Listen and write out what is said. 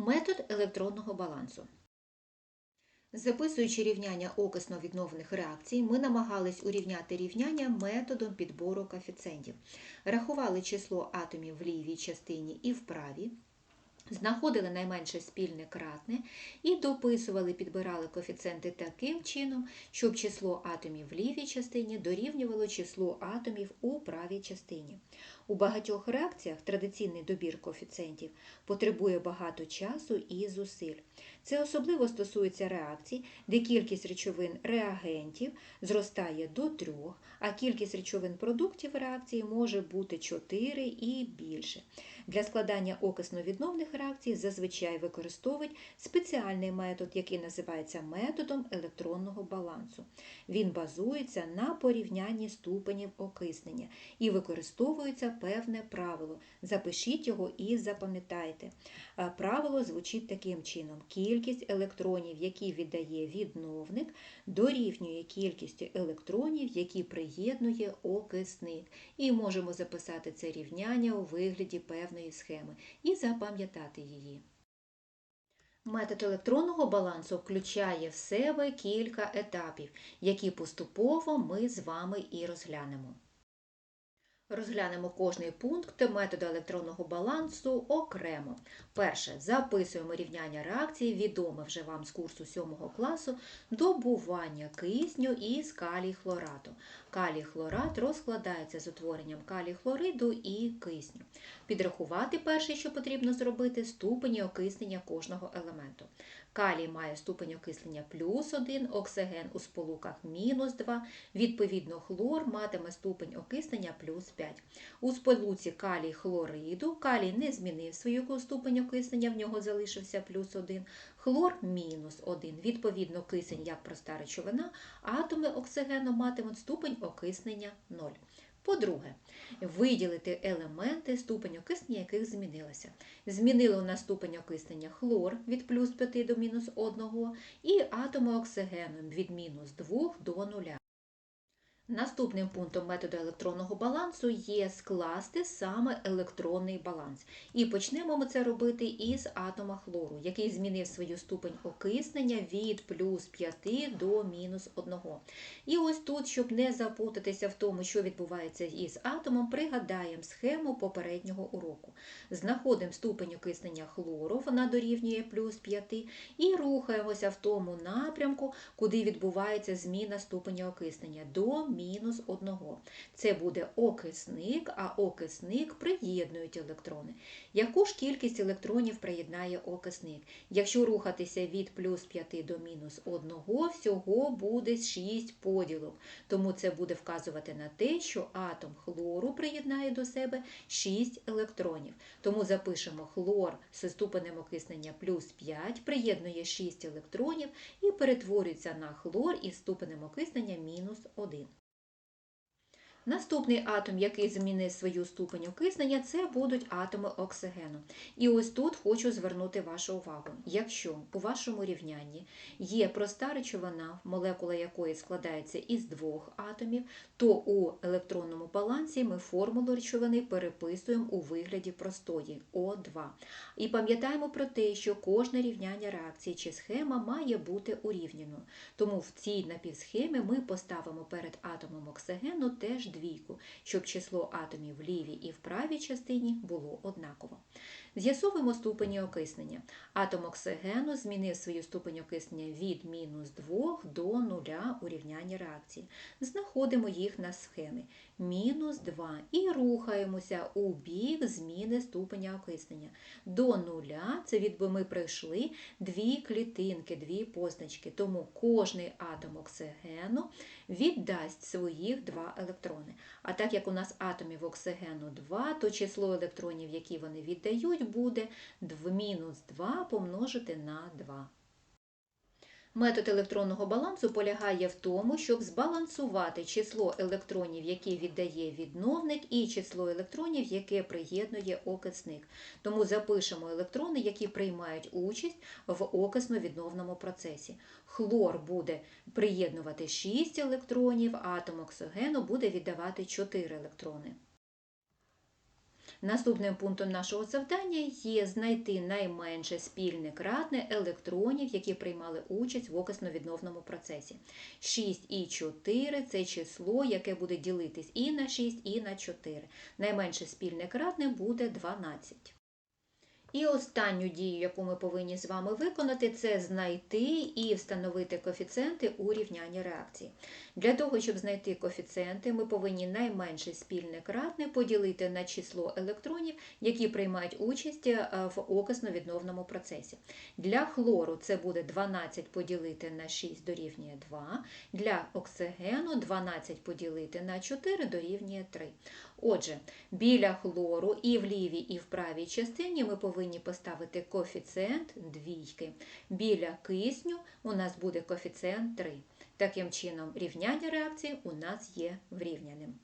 Метод електронного балансу. Записуючи рівняння окисно-відновлених реакцій, ми намагались урівняти рівняння методом підбору коефіцієнтів. Рахували число атомів в лівій частині і в правій, знаходили найменше спільне кратне і дописували, підбирали коефіцієнти таким чином, щоб число атомів в лівій частині дорівнювало числу атомів у правій частині. У багатьох реакціях традиційний добір коефіцієнтів потребує багато часу і зусиль. Це особливо стосується реакцій, де кількість речовин реагентів зростає до 3, а кількість речовин продуктів реакції може бути 4 і більше. Для складання окисно-відновних реакцій зазвичай використовують спеціальний метод, який називається методом електронного балансу. Він базується на порівнянні ступенів окиснення і використовується певне правило. Запишіть його і запам'ятайте. Е, Правило звучить таким чином: кількість електронів, які віддає відновник, дорівнює кількості електронів, які приєднує окисник. І можемо записати це рівняння у вигляді певної схеми і запам'ятати її. Метод електронного балансу включає в себе кілька етапів, які поступово ми з вами і розглянемо. Розглянемо кожний пункт методу електронного балансу окремо. Перше, записуємо рівняння реакції, відоме вже вам з курсу 7 класу, добування кисню із калій хлорату. Калій хлорат розкладається з утворенням калій хлориду і кисню. Підрахувати перше, що потрібно зробити, ступені окиснення кожного елементу. Калій має ступень окислення плюс 1, оксиген у сполуках мінус 2, відповідно, хлор матиме ступень окиснення плюс 5. У сполуці калій хлориду калій не змінив свою ступень окиснення, в нього залишився плюс 1, хлор мінус 1. Відповідно, кисень як проста речовина, атоми оксигену матимуть ступень окиснення 0. По-друге, виділити елементи, ступень окиснення яких змінилася. Змінили у нас ступень окиснення хлор від плюс 5 до мінус 1 і атоми оксигену від мінус 2 до 0. Наступним пунктом методу електронного балансу є скласти саме електронний баланс. І почнемо ми це робити із атома хлору, який змінив свою ступень окиснення від плюс 5 до мінус 1. І ось тут, щоб не запутатися в тому, що відбувається із атомом, пригадаємо схему попереднього уроку. Знаходимо ступень окиснення хлору, вона дорівнює плюс 5, і рухаємося в тому напрямку, куди відбувається зміна ступеня окиснення до мінус 1. Це буде окисник, а окисник приєднують електрони. Яку ж кількість електронів приєднає окисник? Якщо рухатися від плюс 5 до мінус 1, всього буде 6 поділок. Тому це буде вказувати на те, що атом хлору приєднає до себе 6 електронів. Тому запишемо хлор з ступенем окиснення плюс 5, приєднує 6 електронів і перетворюється на хлор із ступенем окиснення мінус 1. Наступний атом, який змінив свою ступень окиснення, це будуть атоми оксигену. І ось тут хочу звернути вашу увагу. Якщо у вашому рівнянні є проста речовина, молекула якої складається із двох атомів, то у електронному балансі ми формулу речовини переписуємо у вигляді простої О2. І пам'ятаємо про те, що кожне рівняння реакції чи схема має бути урівняною. Тому в цій напівсхемі ми поставимо перед атомом оксигену теж двійку, щоб число атомів в лівій і в правій частині було однаково. З'ясовуємо ступені окиснення. Атом оксигену змінив свою ступень окиснення від мінус 2 до 0 у рівнянні реакції. Знаходимо їх на схемі. Мінус 2 і рухаємося у бік зміни ступеня окиснення. До нуля це від ми пройшли дві клітинки, дві позначки. Тому кожний атом оксигену віддасть своїх два електрони. А так як у нас атомів оксигену 2, то число електронів, які вони віддають, буде в мінус 2 помножити на 2. Метод електронного балансу полягає в тому, щоб збалансувати число електронів, які віддає відновник, і число електронів, яке приєднує окисник. Тому запишемо електрони, які приймають участь в окисно-відновному процесі. Хлор буде приєднувати 6 електронів, атом оксигену буде віддавати 4 електрони. Наступним пунктом нашого завдання є знайти найменше спільне кратне електронів, які приймали участь в окисно-відновному процесі. 6 і 4 – це число, яке буде ділитись і на 6, і на 4. Найменше спільне кратне буде 12. І останню дію, яку ми повинні з вами виконати, це знайти і встановити коефіцієнти у рівнянні реакції. Для того, щоб знайти коефіцієнти, ми повинні найменше спільне кратне поділити на число електронів, які приймають участь е, в окисно-відновному процесі. Для хлору це буде 12 поділити на 6 дорівнює 2, для оксигену 12 поділити на 4 дорівнює 3. Отже, біля хлору і в лівій, і в правій частині ми повинні поставити коефіцієнт двійки. Біля кисню у нас буде коефіцієнт 3. Таким чином, рівняння реакції у нас є врівняним.